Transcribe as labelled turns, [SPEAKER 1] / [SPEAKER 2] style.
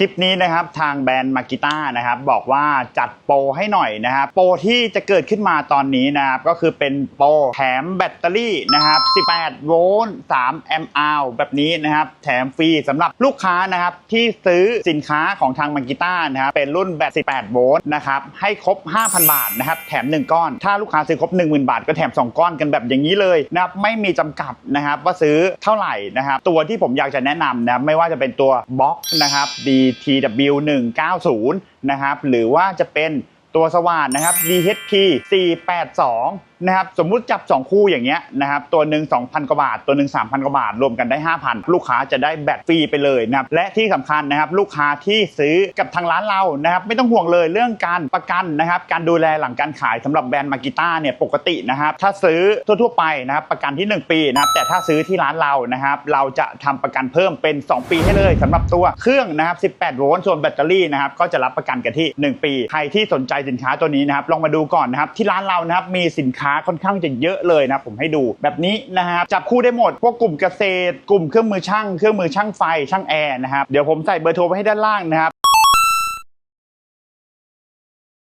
[SPEAKER 1] คลิปนี้นะครับทางแบรนด์มากิต้านะครับบอกว่าจัดโปรให้หน่อยนะครับโปรที่จะเกิดขึ้นมาตอนนี้นะครับก็คือเป็นโปรแถมแบตเตอรี่นะครับ18โวลต์3แอมป์อาวแบบนี้นะครับแถมฟรีสำหรับลูกค้านะครับที่ซื้อสินค้าของทางมากิต้านะครับเป็นรุ่นแบต18โวลต์นะครับให้ครบ 5,000 บาทนะครับแถม 1 ก้อน ถ้าลูกค้าซื้อครบ 10,000 บาท ก็แถม 2 ก้อนกันแบบอย่างนี้เลยนะครับไม่มีจำกัดนะครับว่าซื้อเท่าไหร่นะครับตัวที่ผมอยากจะแนะนำนะครับไม่ว่าจะเป็นตัวบล็อกนะครับ DTW TW190 นะครับหรือว่าจะเป็นตัวสว่านนะครับ DHP 482 นะครับสมมุติจับ 2 คู่อย่างเงี้ยนะครับตัวหนึ่ง2,000 กว่าบาท ตัวหนึ่ง3,000 กว่าบาท รวมกันได้ 5,000 ลูกค้าจะได้แบตฟรีไปเลยนะครับและที่สำคัญนะครับลูกค้าที่ซื้อกับทางร้านเรานะครับไม่ต้องห่วงเลยเรื่องการประกันนะครับการดูแลหลังการขายสำหรับแบรนด์มากิต้าเนี่ยปกตินะครับถ้าซื้อทั่วๆไปนะครับประกันที่ 1 ปีนะครับแต่ถ้าซื้อที่ร้านเรานะครับเราจะทำประกันเพิ่มเป็น 2 ปีให้เลยสำหรับตัวเครื่องนะครับ 18 โวลต์ส่วนแบตเตอรี่นะครับก็จะรับประกันกันที่ 1 ปี ใครที่สนใจสินค้าตัวนี้นะครับลองมาดูก่อนนะครับที่ร้านเรานะครับมีสินค้าค่อนข้างจะเยอะเลยนะผมให้ดูแบบนี้นะครับจับคู่ได้หมดพวกกลุ่มเกษตร กลุ่มเครื่องมือช่างเครื่องมือช่างไฟช่างแอร์นะครับเดี๋ยวผมใส่เบอร์โทรไว้ให้ด้านล่างนะครับ